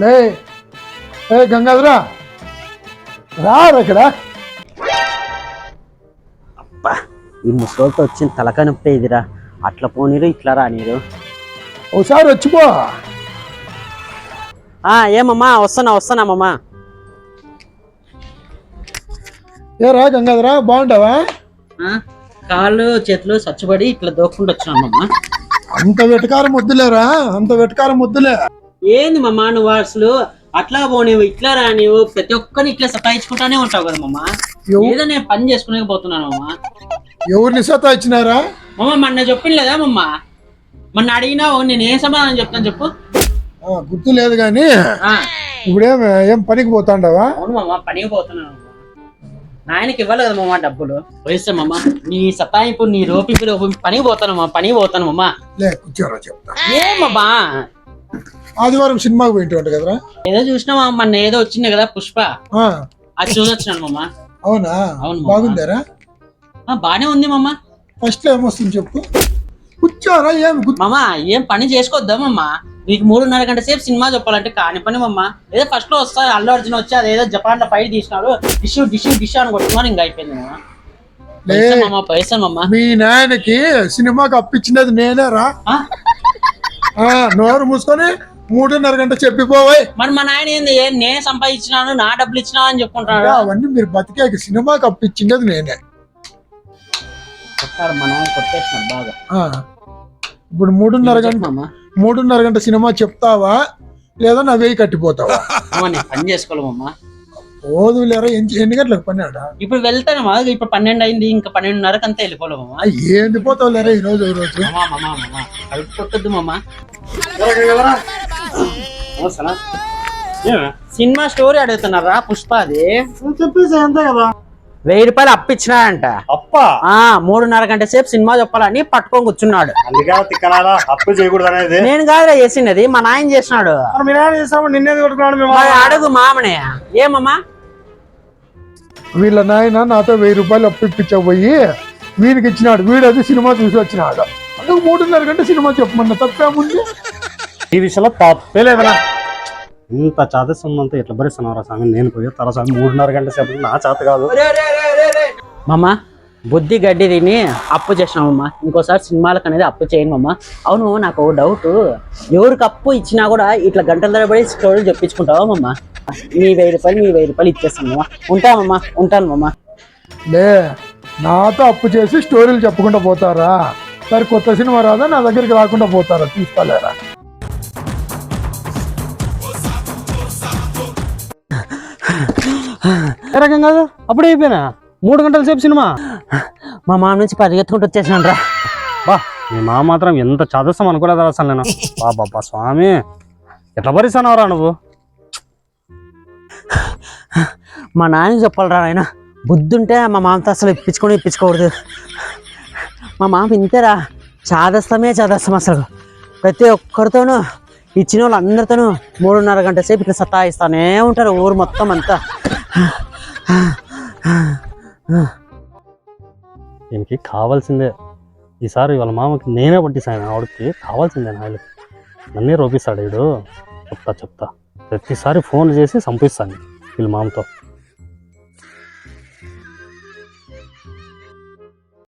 లే ఏ గంగాధరా రా ఇక్కడ? అబ్బా ఈ ముసలితో వచ్చిన నొప్పి ఇదిరా. అట్లా పోనీరు ఇట్లా రానీరు. ఒకసారి వచ్చిపో. ఆ ఏమమ్మా వస్తున్నా వస్తున్నామమ్మా ఏరా గంగాధరా బాగుంటావా? కాళ్ళు చేతులు సచ్చుబడి ఇట్లా దోక్కుంటూ వచ్చినామమ్మా అంత వెటకారం వద్దులేరా అంత వెటకారం వద్దులే. ఏంది మమ్మా నువ్వు అసలు అట్లా పోనీవు ఇట్లా రానివు ప్రతి ఒక్కరిని ఇట్లా సతాయించుకుంటానే ఉంటావు కదా మమ్మా ఏదో నేను పని చేసుకునే పోతున్నాను మమ్మా ఎవరిని సతా ఇచ్చినారా మమ్మ మొన్న చెప్పింది లేదా మమ్మా మొన్న అడిగినావు నేను ఏం సమాధానం చెప్తాను చెప్పు. గుర్తు లేదు కానీ ఇప్పుడేం ఏం పనికి పోతాండావా? అవును మమ్మ పనికి పోతున్నాను. నాయనకి ఇవ్వాలి కదా మమ్మ డబ్బులు. వయిస్తా మమ్మ నీ సతాయింపు నీ రోపింపు రోపింపు పనికి పోతాను మమ్మ పనికి పోతాను మమ్మ లే కూర్చోరా చెప్తా. ఏమమ్మా ఆదివారం సినిమాకి పోయింటు కదరా? ఏదో చూసినావా? మొన్న ఏదో వచ్చింది కదా పుష్ప. ఆ, అది చూసొచ్చినాను మమ్మ అవునా? అవును మామ. బాగుందారా? ఆ, బానే ఉంది మమ్మ ఫస్ట్ ఏమొస్తుంది చెప్పు. కూర్చోరా ఏం గుర్తు మమ్మ ఏం పని చేసుకోవద్దా నీకు మూడున్నర గంట సేపు సినిమా చెప్పాలంటే కాని పని మమ్మ ఏదో ఫస్ట్లో వస్తా అల్లు అర్జున్ వచ్చి అదేదో జపాన్లో ఫైట్ తీసినాడు. డిష్ డిష్ డిష్ అని కొట్టుకున్నాను ఇంకా అయిపోయింది లే. పైసా మీ నాయనకి సినిమాకి అప్పించినది నేనేరా. ఆ? ఆ, నోరు మూసుకొని మూడున్నర గంట చెప్పిపోవాయి. మరి మా నాయన ఏంది? ఏ నేను సంపాదించినాను నా డబ్బులు ఇచ్చినా అని చెప్పుకుంటున్నాడు. అవన్నీ మీరు బతికాక సినిమాకి అప్పించినది నేనే. కొట్టాడు మా నాయన కొట్టేసినాడు బాగా. ఆ, ఇప్పుడు మూడున్నర గంట మమ్మ మూడున్నర గంట సినిమా చెప్తావా? లేదా నా వేయి కట్టిపోతావా? అమ్మ నేను పని చేసుకోవాలి మమ్మ ఓదు లేరా ఎన్ని ఎన్ని గంటలకు పన్నాడా ఇప్పుడు వెళ్తానమ్మా ఇప్పుడు పన్నెండు అయింది ఇంకా పన్నెండున్నరకు అంతా వెళ్ళిపోలేము మమ్మ ఏంది పోతావు లేరా ఈ రోజు ఈ రోజు మమ్మ మమ్మ కడుపు కొట్టద్దు మమ్మ సినిమా స్టోరీ అడుగుతున్నారా పుష్ప అది? చెప్పేసి అంతే కదా. వెయ్యి రూపాయలు అప్పిచ్చినాడంట అప్ప? ఆ మూడున్నర గంట సేపు సినిమా చెప్పాలని పట్టుకొని కూర్చున్నాడు. అందుకే తిక్కనాలా అప్పు చేయకూడదు అనేది నేను కాదురా చేసినది మా నాయన చేసినాడు. నిన్నేది కొట్టుకున్నాడు అడుగు మామనే. ఏమమ్మా? వీళ్ళ నాయన నాతో వెయ్యి రూపాయలు అప్పిప్పించబోయి వీడికి ఇచ్చినాడు. వీడు అది సినిమా చూసి వచ్చినాడు. అందుకు మూడున్నర గంట సినిమా చెప్పమన్న తప్పేముంది? ఈ విషయంలో తప్పే లేదనా ఇంత చాదస్సంతో ఎట్లా భరిస్తున్నారా స్వామి? నేను పోయి తర స్వామి మూడున్నర గంట సేపు నా చేత కాదు. మామ బుద్ధి గడ్డి తిని అప్పు చేసినామమ్మా ఇంకోసారి సినిమాలకు అనేది అప్పు చేయను మమ్మ అవును నాకు ఒక డౌట్ ఎవరికి అప్పు ఇచ్చినా కూడా ఇట్లా గంటల తరబడి స్టోరీలు చెప్పించుకుంటావా మమ్మ మీ వెయ్యి రూపాయలు మీ వెయ్యి రూపాయలు ఇచ్చేస్తాను మమ్మ ఉంటామమ్మా ఉంటాను మమ్మ లే నాతో అప్పు చేసి స్టోరీలు చెప్పకుండా పోతారా? సరే కొత్త సినిమా రాదా? నా దగ్గరికి రాకుండా పోతారా? తీసుకోలేరా? రకం కాదు? అప్పుడే అయిపోయినా? మూడు గంటల సేపు సినిమా? మా మామ నుంచి పరిగెత్తుకుంటూ వచ్చేసాను రా. బా మీ మా మాత్రం ఎంత చదస్సం అనుకోలేదు అసలు నేను? బా బాబా స్వామి. ఎట్లా భరిస్తున్నావురా నువ్వు? మా నాన్న చెప్పాలరా ఆయన బుద్ధి ఉంటే మా మామతో అసలు ఇప్పించుకొని ఇప్పించుకోకూడదు. మా మామ ఇంతేరా చాదస్తమే చాదస్తం అసలు. ప్రతి ఒక్కరితోనూ ఇచ్చిన వాళ్ళు అందరితోనూ మూడున్నర గంట సేపు ఇట్లా సతాయిస్తానే ఉంటారు ఊరు మొత్తం అంతా. దీనికి కావాల్సిందే. ఈసారి వాళ్ళ మామకి నేనే పట్టిస్తాను ఆవిడకి కావాల్సిందే నాయలు నన్నే రోపిస్తాడు వీడు. చెప్తా చెప్తా. ప్రతిసారి ఫోన్ చేసి సంపిస్తాను వీళ్ళ మామతో.